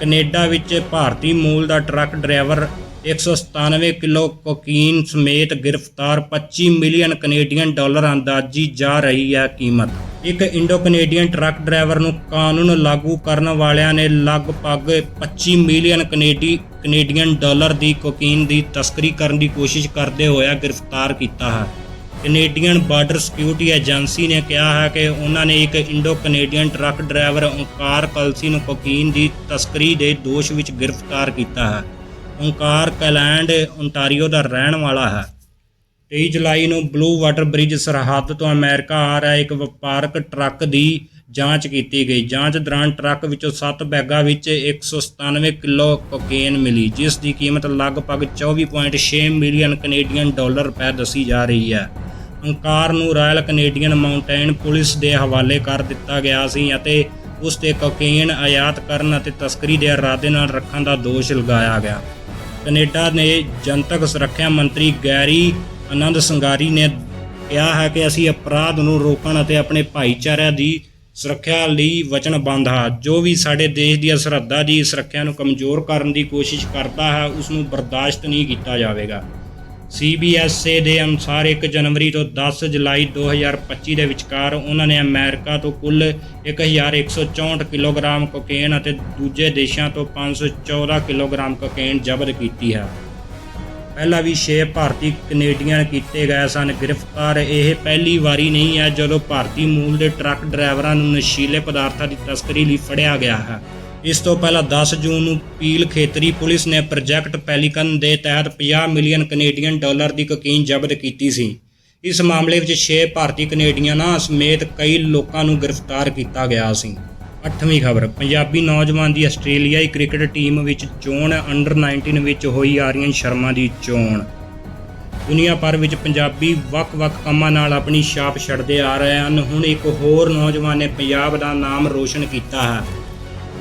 ਕੈਨੇਡਾ ਵਿੱਚ ਭਾਰਤੀ ਮੂਲ ਦਾ ਟਰੱਕ ਡਰਾਈਵਰ 197 ਕਿਲੋ ਕੋਕੀਨ ਸਮੇਤ ਗ੍ਰਿਫਤਾਰ 25 ਮਿਲੀਅਨ ਕੈਨੇਡੀਅਨ ਡਾਲਰ ਅੰਦਾਜ਼ੀ ਜਾ ਰਹੀ ਹੈ ਕੀਮਤ। ਇੱਕ ਇੰਡੋ ਕੈਨੇਡੀਅਨ ਟਰੱਕ ਡਰਾਈਵਰ ਨੂੰ ਕਾਨੂੰਨ ਲਾਗੂ ਕਰਨ ਵਾਲਿਆਂ ਨੇ ਲਗਭਗ 25 ਮਿਲੀਅਨ ਕੈਨੇਡੀ, ਕੈਨੇਡੀਅਨ ਡਾਲਰ ਦੀ ਕੋਕੀਨ ਦੀ ਤਸਕਰੀ ਕਰਨ ਦੀ ਕੋਸ਼ਿਸ਼ ਕਰਦੇ ਹੋਇਆ ਗ੍ਰਿਫਤਾਰ ਕੀਤਾ ਹੈ। ਕੈਨੇਡੀਅਨ ਬਾਰਡਰ ਸਿਕਿਉਰਿਟੀ ਏਜੰਸੀ ਨੇ ਕਿਹਾ ਹੈ ਕਿ ਉਹਨਾਂ ਨੇ ਇੱਕ Indo Canadian truck driver Onkar Kalsi ਨੂੰ ਕੋਕੀਨ ਦੀ ਤਸਕਰੀ ਦੇ ਦੋਸ਼ ਵਿੱਚ ਗ੍ਰਿਫਤਾਰ ਕੀਤਾ ਹੈ। ਓਂਕਾਰ ਕੈਲੈਂਡ ਓਨਟਾਰੀਓ ਦਾ ਰਹਿਣ ਵਾਲਾ ਹੈ। 23 ਜੁਲਾਈ ਨੂੰ ਬਲੂ ਵਾਟਰ ਬ੍ਰਿਜ ਸਰਹੱਦ ਤੋਂ ਅਮਰੀਕਾ ਆ ਰਿਹਾ ਇੱਕ ਵਪਾਰਕ ਟਰੱਕ ਦੀ ਜਾਂਚ ਕੀਤੀ ਗਈ। ਜਾਂਚ ਦੌਰਾਨ ਟਰੱਕ ਵਿੱਚੋਂ 7 ਬੈਗਾਂ ਵਿੱਚ 197 ਕਿਲੋ ਕੋਕੇਨ ਮਿਲੀ, ਜਿਸ ਦੀ ਕੀਮਤ ਲਗਭਗ 24.6 ਮਿਲੀਅਨ ਕੈਨੇਡੀਅਨ ਡਾਲਰ ਰੁਪਏ ਦੱਸੀ ਜਾ ਰਹੀ ਹੈ। ਓਂਕਾਰ ਨੂੰ ਰਾਇਲ ਕੈਨੇਡੀਅਨ ਮਾਊਂਟੇਨ ਪੁਲਿਸ ਦੇ ਹਵਾਲੇ ਕਰ ਦਿੱਤਾ ਗਿਆ ਸੀ ਅਤੇ ਉਸ ਤੇ ਕੋਕੇਨ ਆਯਾਤ ਕਰਨ ਅਤੇ ਤਸਕਰੀ ਦੇ ਇਰਾਦੇ ਨਾਲ ਰੱਖਣ ਦਾ ਦੋਸ਼ ਲਗਾਇਆ ਗਿਆ। ਕੈਨੇਡਾ ਦੇ ਜਨਤਕ ਸੁਰੱਖਿਆ ਮੰਤਰੀ ਗੈਰੀ ਆਨੰਦ ਸੰਗਾਰੀ ਨੇ ਕਿਹਾ ਹੈ ਕਿ ਅਸੀਂ ਅਪਰਾਧ ਨੂੰ ਰੋਕਣ ਅਤੇ ਆਪਣੇ ਭਾਈਚਾਰਿਆਂ ਦੀ ਸੁਰੱਖਿਆ ਲਈ ਵਚਨਬੱਧ ਹਾਂ। ਜੋ ਵੀ ਸਾਡੇ ਦੇਸ਼ ਦੀਆਂ ਸਰਹੱਦਾਂ ਦੀ ਸੁਰੱਖਿਆ ਨੂੰ ਕਮਜ਼ੋਰ ਕਰਨ ਦੀ ਕੋਸ਼ਿਸ਼ ਕਰਦਾ ਹੈ ਉਸ ਨੂੰ ਬਰਦਾਸ਼ਤ ਨਹੀਂ ਕੀਤਾ ਜਾਵੇਗਾ। ਸੀਬੀਐਸਏ ਦੇ ਅਨੁਸਾਰ 1 ਜਨਵਰੀ ਤੋਂ 10 ਜੁਲਾਈ 2025 ਦੇ ਵਿਚਕਾਰ ਉਹਨਾਂ ਨੇ ਅਮਰੀਕਾ ਤੋਂ ਕੁੱਲ 1164 ਕਿਲੋਗ੍ਰਾਮ ਕੋਕੇਨ ਅਤੇ ਦੂਜੇ ਦੇਸ਼ਾਂ ਤੋਂ 514 ਕਿਲੋਗ੍ਰਾਮ ਕੋਕੇਨ ਜ਼ਬਤ ਕੀਤੀ ਹੈ। ਪਹਿਲਾਂ ਵੀ 6 ਭਾਰਤੀ ਕੈਨੇਡੀਅਨ ਕੀਤੇ ਗਏ ਸਨ। ਗ੍ਰਿਫਤਾਰ ਇਹ ਪਹਿਲੀ ਵਾਰੀ ਨਹੀਂ ਹੈ ਜਦੋਂ ਭਾਰਤੀ ਮੂਲ ਦੇ ਟਰੱਕ ਡਰਾਈਵਰਾਂ ਨੂੰ ਨਸ਼ੀਲੇ ਪਦਾਰਥਾਂ ਦੀ ਤਸਕਰੀ ਲਈ ਫੜਿਆ ਗਿਆ ਹੈ। ਇਸ ਤੋਂ ਪਹਿਲਾਂ 10 ਜੂਨ ਨੂੰ ਪੀਲ ਖੇਤਰੀ ਪੁਲਿਸ ਨੇ ਪ੍ਰੋਜੈਕਟ ਪੈਲੀਕਨ ਦੇ ਤਹਿਤ 50 ਮਿਲੀਅਨ ਕੈਨੇਡੀਅਨ ਡਾਲਰ ਦੀ ਕੋਕੀਨ ਜ਼ਬਤ ਕੀਤੀ ਸੀ। ਇਸ ਮਾਮਲੇ ਵਿੱਚ 6 ਭਾਰਤੀ ਕੈਨੇਡੀਅਨਾਂ ਸਮੇਤ ਕਈ ਲੋਕਾਂ ਨੂੰ ਗ੍ਰਿਫਤਾਰ ਕੀਤਾ ਗਿਆ ਸੀ। ਅੱਠਵੀਂ ਖਬਰ, ਪੰਜਾਬੀ ਨੌਜਵਾਨ ਦੀ ਆਸਟ੍ਰੇਲੀਆਈ ਕ੍ਰਿਕਟ ਟੀਮ ਵਿੱਚ ਚੋਣ, ਅੰਡਰ 19 ਵਿੱਚ ਹੋਈ ਆਰੀਅਨ ਸ਼ਰਮਾ ਦੀ ਚੋਣ। ਦੁਨੀਆ ਭਰ ਵਿੱਚ ਪੰਜਾਬੀ ਵੱਖ-ਵੱਖ ਕੰਮਾਂ ਨਾਲ ਆਪਣੀ ਛਾਪ ਛੱਡਦੇ ਆ ਰਹੇ ਹਨ। ਹੁਣ ਇੱਕ ਹੋਰ ਨੌਜਵਾਨ ਨੇ ਪੰਜਾਬ ਦਾ ਨਾਮ ਰੋਸ਼ਨ ਕੀਤਾ ਹੈ।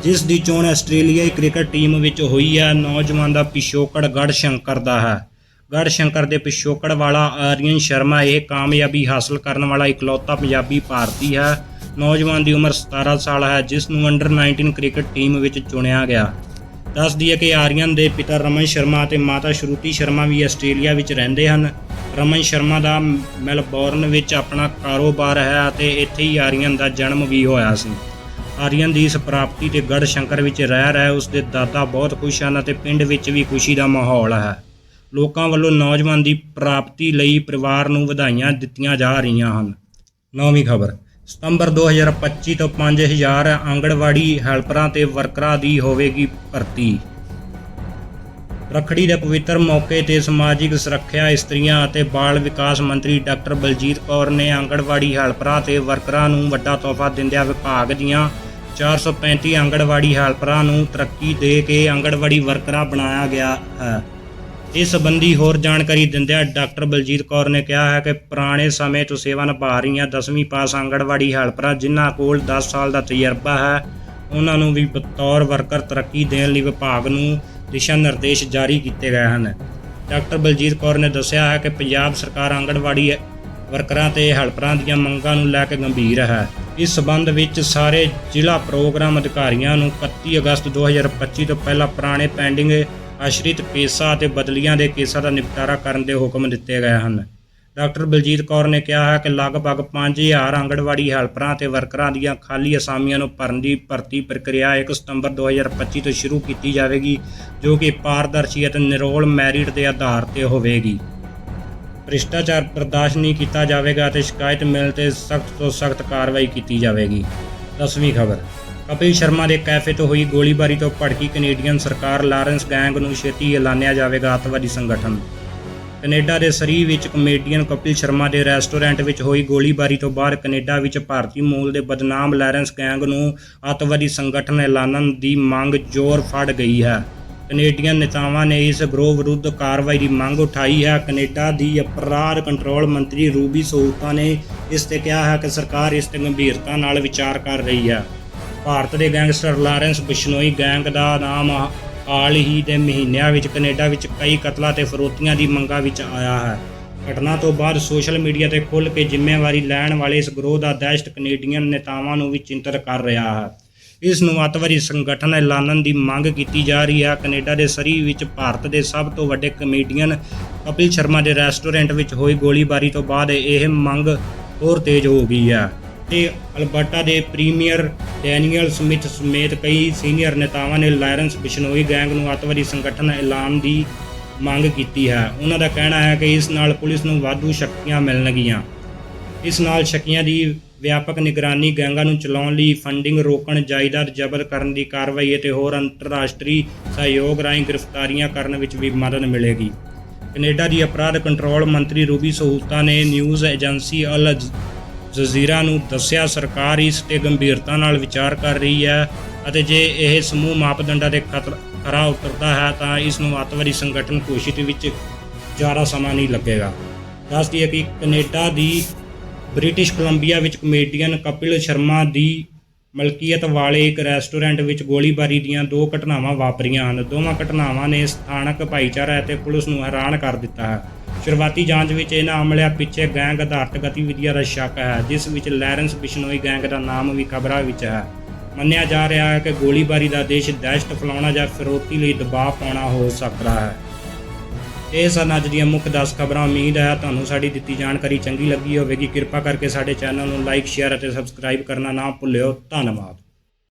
ਜਿਸ ਦੀ ਚੋਣ ਆਸਟ੍ਰੇਲੀਆਈ ਕ੍ਰਿਕਟ ਟੀਮ ਵਿੱਚ ਹੋਈ ਹੈ। ਨੌਜਵਾਨ ਦਾ ਪਿਛੋਕੜ ਗੜ ਸ਼ੰਕਰ ਦਾ ਹੈ। ਗੜ ਸ਼ੰਕਰ ਦੇ ਪਿਛੋਕੜ ਵਾਲਾ ਆਰੀਅਨ ਸ਼ਰਮਾ ਇਹ ਕਾਮਯਾਬੀ ਹਾਸਲ ਕਰਨ ਵਾਲਾ ਇਕਲੌਤਾ ਪੰਜਾਬੀ ਭਾਰਤੀ ਹੈ। ਨੌਜਵਾਨ ਦੀ ਉਮਰ 17 ਸਾਲ ਹੈ, ਜਿਸ ਨੂੰ ਅੰਡਰ 19 ਕ੍ਰਿਕਟ ਟੀਮ ਵਿੱਚ ਚੁਣਿਆ ਗਿਆ। ਦੱਸ ਦਈਏ ਕਿ ਆਰੀਅਨ ਦੇ ਪਿਤਾ ਰਮਨ ਸ਼ਰਮਾ ਅਤੇ ਮਾਤਾ ਸ਼ਰੂਤੀ ਸ਼ਰਮਾ ਵੀ ਆਸਟ੍ਰੇਲੀਆ ਵਿੱਚ ਰਹਿੰਦੇ ਹਨ। ਰਮਨ ਸ਼ਰਮਾ ਦਾ ਮੈਲਬੌਰਨ ਵਿੱਚ ਆਪਣਾ ਕਾਰੋਬਾਰ ਹੈ ਅਤੇ ਇੱਥੇ ਹੀ ਆਰੀਅਨ ਦਾ ਜਨਮ ਵੀ ਹੋਇਆ ਸੀ। ਆਰੀਅਨ ਦੀ ਇਸ ਪ੍ਰਾਪਤੀ ਤੇ ਗੜ ਸ਼ੰਕਰ ਵਿੱਚ ਰਹਿ ਰਿਹਾ ਉਸ ਦੇ ਦਾਦਾ ਬਹੁਤ ਖੁਸ਼ ਹਨ ਅਤੇ ਪਿੰਡ ਵਿੱਚ ਵੀ ਖੁਸ਼ੀ ਦਾ ਮਾਹੌਲ ਹੈ। ਲੋਕਾਂ ਵੱਲੋਂ ਨੌਜਵਾਨ ਦੀ ਪ੍ਰਾਪਤੀ ਲਈ ਪਰਿਵਾਰ ਨੂੰ ਵਧਾਈਆਂ ਦਿੱਤੀਆਂ ਜਾ ਰਹੀਆਂ ਹਨ। ਨੌਵੀਂ ਖਬਰ। ਸਤੰਬਰ 2025 ਤੋਂ 5000 ਆਂਗਣਵਾੜੀ ਹੈਲਪਰਾਂ ਤੇ ਵਰਕਰਾਂ ਦੀ ਹੋਵੇਗੀ ਭਰਤੀ। ਰੱਖੜੀ ਦੇ ਪਵਿੱਤਰ ਮੌਕੇ ਤੇ ਸਮਾਜਿਕ ਸੁਰੱਖਿਆ ਇਸਤਰੀਆਂ ਅਤੇ ਬਾਲ ਵਿਕਾਸ ਮੰਤਰੀ ਡਾਕਟਰ ਬਲਜੀਤ ਕੌਰ ਨੇ ਆਂਗਣਵਾੜੀ ਹੈਲਪਰਾਂ ਤੇ ਵਰਕਰਾਂ ਨੂੰ ਵੱਡਾ ਤੋਹਫਾ ਦਿੰਦਿਆਂ ਵਿਭਾਗ ਦੀਆਂ 435 ਆਂਗਣਵਾੜੀ ਹੈਲਪਰਾਂ ਨੂੰ ਤਰੱਕੀ ਦੇ ਕੇ ਆਂਗਣਵਾੜੀ ਵਰਕਰਾਂ ਬਣਾਇਆ ਗਿਆ ਹੈ। ਇਸ ਸੰਬੰਧੀ ਹੋਰ ਜਾਣਕਾਰੀ ਦਿੰਦਿਆਂ ਡਾਕਟਰ ਬਲਜੀਤ ਕੌਰ ਨੇ ਕਿਹਾ ਹੈ ਕਿ ਪੁਰਾਣੇ ਸਮੇਂ ਤੋਂ ਸੇਵਾ ਨਿਭਾ ਰਹੀਆਂ 10ਵੀਂ ਪਾਸ ਆਂਗਣਵਾੜੀ ਹੈਲਪਰਾਂ ਜਿਨ੍ਹਾਂ ਕੋਲ 10 ਸਾਲ ਦਾ ਤਜਰਬਾ ਹੈ, ਉਹਨਾਂ ਨੂੰ ਵੀ ਬਤੌਰ ਵਰਕਰ ਤਰੱਕੀ ਦੇਣ ਲਈ ਵਿਭਾਗ ਨੂੰ ਦਿਸ਼ਾ ਨਿਰਦੇਸ਼ ਜਾਰੀ ਕੀਤੇ ਗਏ ਹਨ। ਡਾਕਟਰ ਬਲਜੀਤ ਕੌਰ ਨੇ ਦੱਸਿਆ ਹੈ ਕਿ ਪੰਜਾਬ ਸਰਕਾਰ ਆਂਗਣਵਾੜੀ ਵਰਕਰਾਂ ਤੇ ਹੈਲਪਰਾਂ ਦੀਆਂ ਮੰਗਾਂ ਨੂੰ ਲੈ ਕੇ ਗੰਭੀਰ ਹੈ। ਇਸ ਸਬੰਧ ਵਿੱਚ ਸਾਰੇ ਜ਼ਿਲ੍ਹਾ ਪ੍ਰੋਗਰਾਮ ਅਧਿਕਾਰੀਆਂ ਨੂੰ 31 ਅਗਸਤ 2025 ਤੋਂ ਪਹਿਲਾਂ ਪੁਰਾਣੇ ਪੈਂਡਿੰਗ ਆਸ਼ਰਿਤ ਕੇਸਾਂ ਅਤੇ ਬਦਲੀਆਂ ਦੇ ਕੇਸਾਂ ਦਾ ਨਿਪਟਾਰਾ ਕਰਨ ਦੇ ਹੁਕਮ ਦਿੱਤੇ ਗਏ ਹਨ। ਡਾਕਟਰ ਬਲਜੀਤ ਕੌਰ ਨੇ ਕਿਹਾ ਹੈ ਕਿ ਲਗਭਗ 5000 ਆਂਗਣਵਾੜੀ ਹੈਲਪਰਾਂ ਤੇ ਵਰਕਰਾਂ ਦੀਆਂ ਖਾਲੀ ਅਸਾਮੀਆਂ ਨੂੰ ਭਰਨ ਦੀ ਭਰਤੀ ਪ੍ਰਕਿਰਿਆ 1 ਸਤੰਬਰ 2025 ਤੋਂ ਸ਼ੁਰੂ ਕੀਤੀ ਜਾਵੇਗੀ, ਜੋ ਕਿ ਪਾਰਦਰਸ਼ੀ ਅਤੇ ਨਿਰੋਲ ਮੈਰਿਟ ਦੇ ਆਧਾਰ ਤੇ ਹੋਵੇਗੀ। ਭ੍ਰਿਸ਼ਟਾਚਾਰ ਬਰਦਾਸ਼ਤ ਨਹੀਂ ਕੀਤਾ ਜਾਵੇਗਾ ਅਤੇ ਸ਼ਿਕਾਇਤ ਮਿਲਣ ਤੇ ਸਖਤ ਤੋਂ ਸਖਤ ਕਾਰਵਾਈ ਕੀਤੀ ਜਾਵੇਗੀ। ਦਸਵੀਂ ਖਬਰ। ਕਪਿਲ ਸ਼ਰਮਾ ਦੇ ਕੈਫੇ ਤੋਂ ਹੋਈ ਗੋਲੀਬਾਰੀ ਤੋਂ ਭੜਕੀ ਕੈਨੇਡੀਅਨ ਸਰਕਾਰ ਲਾਰੈਂਸ ਗੈਂਗ ਨੂੰ ਛੇਤੀ ਐਲਾਨਿਆ ਜਾਵੇਗਾ ਅੱਤਵਾਦੀ ਸੰਗਠਨ। ਕੈਨੇਡਾ ਦੇ ਸਰੀ ਵਿੱਚ ਕਮੇਡੀਅਨ ਕਪਿਲ ਸ਼ਰਮਾ ਦੇ ਰੈਸਟੋਰੈਂਟ ਵਿੱਚ ਹੋਈ ਗੋਲੀਬਾਰੀ ਤੋਂ ਬਾਅਦ ਕੈਨੇਡਾ ਵਿੱਚ ਭਾਰਤੀ ਮੂਲ ਦੇ ਬਦਨਾਮ ਲਾਰੈਂਸ ਗੈਂਗ ਨੂੰ ਅੱਤਵਾਦੀ ਸੰਗਠਨ ਐਲਾਨਣ ਦੀ ਮੰਗ ਜ਼ੋਰ ਫੜ ਗਈ ਹੈ। ਕੈਨੇਡੀਅਨ ਨੇਤਾਵਾਂ ਨੇ ਇਸ ਗਰੋਹ ਵਿਰੁੱਧ ਕਾਰਵਾਈ ਦੀ ਮੰਗ ਉਠਾਈ ਹੈ। ਕੈਨੇਡਾ ਦੀ ਅਪਰਾਧ ਕੰਟਰੋਲ ਮੰਤਰੀ ਰੂਬੀ ਸੋਲਤਾ ਨੇ ਇਸ ਤੇ ਕਿਹਾ ਹੈ ਕਿ ਸਰਕਾਰ ਇਸ ਤੇ ਗੰਭੀਰਤਾ ਨਾਲ ਵਿਚਾਰ ਕਰ ਰਹੀ ਹੈ। ਭਾਰਤ ਦੇ ਗੈਂਗਸਟਰ ਲਾਰੈਂਸ ਬਿਸ਼ਨੋਈ ਗੈਂਗ ਦਾ ਨਾਮ ਹਾਲ ਹੀ ਦੇ ਮਹੀਨਿਆਂ ਵਿੱਚ ਕੈਨੇਡਾ ਵਿੱਚ ਕਈ ਕਤਲਾਂ ਤੇ ਫਰੋਤੀਆਂ ਦੀ ਮੰਗਾਂ ਵਿੱਚ ਆਇਆ ਹੈ। ਘਟਨਾ ਤੋਂ ਬਾਅਦ ਸੋਸ਼ਲ ਮੀਡੀਆ ਤੇ ਖੁੱਲ੍ਹ ਕੇ ਜ਼ਿੰਮੇਵਾਰੀ ਲੈਣ ਵਾਲੇ ਇਸ ਗਰੋਹ ਦਾ ਦਹਿਸ਼ਤ ਕੈਨੇਡੀਅਨ ਨੇਤਾਵਾਂ ਨੂੰ ਵੀ ਚਿੰਤਤ ਕਰ ਰਿਹਾ ਹੈ। ਇਸ ਨੂੰ ਅੱਤਵਾਦੀ ਸੰਗਠਨ ਐਲਾਨਣ ਦੀ ਮੰਗ ਕੀਤੀ ਜਾ ਰਹੀ ਹੈ। ਕੈਨੇਡਾ ਦੇ ਸਰੀ ਵਿੱਚ ਭਾਰਤ ਦੇ ਸਭ ਤੋਂ ਵੱਡੇ ਕਮੇਡੀਅਨ ਕਪਿਲ ਸ਼ਰਮਾ ਦੇ ਰੈਸਟੋਰੈਂਟ ਵਿੱਚ ਹੋਈ ਗੋਲੀਬਾਰੀ ਤੋਂ ਬਾਅਦ ਇਹ ਮੰਗ ਹੋਰ ਤੇਜ਼ ਹੋ ਗਈ ਹੈ। ਤੇ ਅਲਬਰਟਾ ਦੇ ਪ੍ਰੀਮੀਅਰ ਡੈਨੀਅਲ ਸਮਿਥ ਸਮੇਤ ਕਈ ਸੀਨੀਅਰ ਨੇਤਾਵਾਂ ਨੇ ਲਾਇਰੈਂਸ ਬਿਸ਼ਨੋਈ ਗੈਂਗ ਨੂੰ ਅੱਤਵਾਦੀ ਸੰਗਠਨ ਐਲਾਨ ਦੀ ਮੰਗ ਕੀਤੀ ਹੈ। ਉਹਨਾਂ ਦਾ ਕਹਿਣਾ ਹੈ ਕਿ ਇਸ ਨਾਲ ਪੁਲਿਸ ਨੂੰ ਵਾਧੂ ਸ਼ਕਤੀਆਂ ਮਿਲਣਗੀਆਂ। ਇਸ ਨਾਲ ਸ਼ਕੀਆਂ ਦੀ ਵਿਆਪਕ ਨਿਗਰਾਨੀ ਗੈਂਗਾਂ ਨੂੰ ਚਲਾਉਣ ਲਈ ਫੰਡਿੰਗ ਰੋਕਣ, ਜਾਇਦਾਦ ਜ਼ਬਤ ਕਰਨ ਦੀ ਕਾਰਵਾਈ ਅਤੇ ਹੋਰ ਅੰਤਰਰਾਸ਼ਟਰੀ ਸਹਿਯੋਗ ਰਾਹੀਂ ਗ੍ਰਿਫਤਾਰੀਆਂ ਕਰਨ ਵਿੱਚ ਵੀ ਮਦਦ ਮਿਲੇਗੀ। ਕੈਨੇਡਾ ਦੀ ਅਪਰਾਧ ਕੰਟਰੋਲ ਮੰਤਰੀ ਰੂਬੀ ਸਹੂਤਾ ਨੇ ਨਿਊਜ਼ ਏਜੰਸੀ ਅਲ ਜਜ਼ੀਰਾ ਨੂੰ ਦੱਸਿਆ, ਸਰਕਾਰ ਇਸ ਤੇ ਗੰਭੀਰਤਾ ਨਾਲ ਵਿਚਾਰ ਕਰ ਰਹੀ ਹੈ ਅਤੇ ਜੇ ਇਹ ਸਮੂਹ ਮਾਪਦੰਡਾਂ ਦੇ ਖਤਰ ਖਰਾ ਉਤਰਦਾ ਹੈ ਤਾਂ ਇਸ ਨੂੰ ਅੱਤਵਾਦੀ ਸੰਗਠਨ ਘੋਸ਼ਿਤ ਵਿੱਚ ਜ਼ਿਆਦਾ ਸਮਾਂ ਨਹੀਂ ਲੱਗੇਗਾ। ਦੱਸ ਦਈਏ ਕਿ ਕੈਨੇਡਾ ਦੀ ਬ੍ਰਿਟਿਸ਼ ਕੋਲੰਬੀਆ ਵਿੱਚ ਕਮੇਡੀਅਨ ਕਪਿਲ ਸ਼ਰਮਾ ਦੀ ਮਲਕੀਅਤ ਵਾਲੇ ਇੱਕ ਰੈਸਟੋਰੈਂਟ ਵਿੱਚ ਗੋਲੀਬਾਰੀ ਦੀਆਂ ਦੋ ਘਟਨਾਵਾਂ ਵਾਪਰੀਆਂ ਹਨ। ਦੋਵਾਂ ਘਟਨਾਵਾਂ ਨੇ ਸਥਾਨਕ ਭਾਈਚਾਰਾ ਅਤੇ ਪੁਲਿਸ ਨੂੰ ਹੈਰਾਨ ਕਰ ਦਿੱਤਾ ਹੈ। ਸ਼ੁਰੂਆਤੀ ਜਾਂਚ ਵਿੱਚ ਇਹਨਾਂ ਹਮਲਿਆਂ ਪਿੱਛੇ ਗੈਂਗ ਆਧਾਰਿਤ ਗਤੀਵਿਧੀਆਂ ਦਾ ਸ਼ੱਕ ਹੈ, ਜਿਸ ਵਿੱਚ ਲੈਰੈਂਸ ਬਿਸ਼ਨੋਈ ਗੈਂਗ ਦਾ ਨਾਮ ਵੀ ਖਬਰਾਂ ਵਿੱਚ ਹੈ। ਮੰਨਿਆ ਜਾ ਰਿਹਾ ਹੈ ਕਿ ਗੋਲੀਬਾਰੀ ਦਾ ਦੇਸ਼ ਦਹਿਸ਼ਤ ਫੈਲਾਉਣਾ ਜਾਂ ਫਿਰੋਤੀ ਲਈ ਦਬਾਅ ਪਾਉਣਾ ਹੋ ਸਕਦਾ ਹੈ। ਇਹ ਸਨ ਅੱਜ ਦੀਆਂ ਮੁੱਖ 10 ਖਬਰਾਂ। ਉਮੀਦ ਹੈ ਤੁਹਾਨੂੰ ਸਾਡੀ ਦਿੱਤੀ ਜਾਣਕਾਰੀ ਚੰਗੀ ਲੱਗੀ ਹੋਵੇਗੀ। ਕਿਰਪਾ ਕਰਕੇ ਸਾਡੇ ਚੈਨਲ ਨੂੰ ਲਾਈਕ, ਸ਼ੇਅਰ ਅਤੇ ਸਬਸਕ੍ਰਾਈਬ ਕਰਨਾ ਨਾ ਭੁੱਲਿਓ। ਧੰਨਵਾਦ।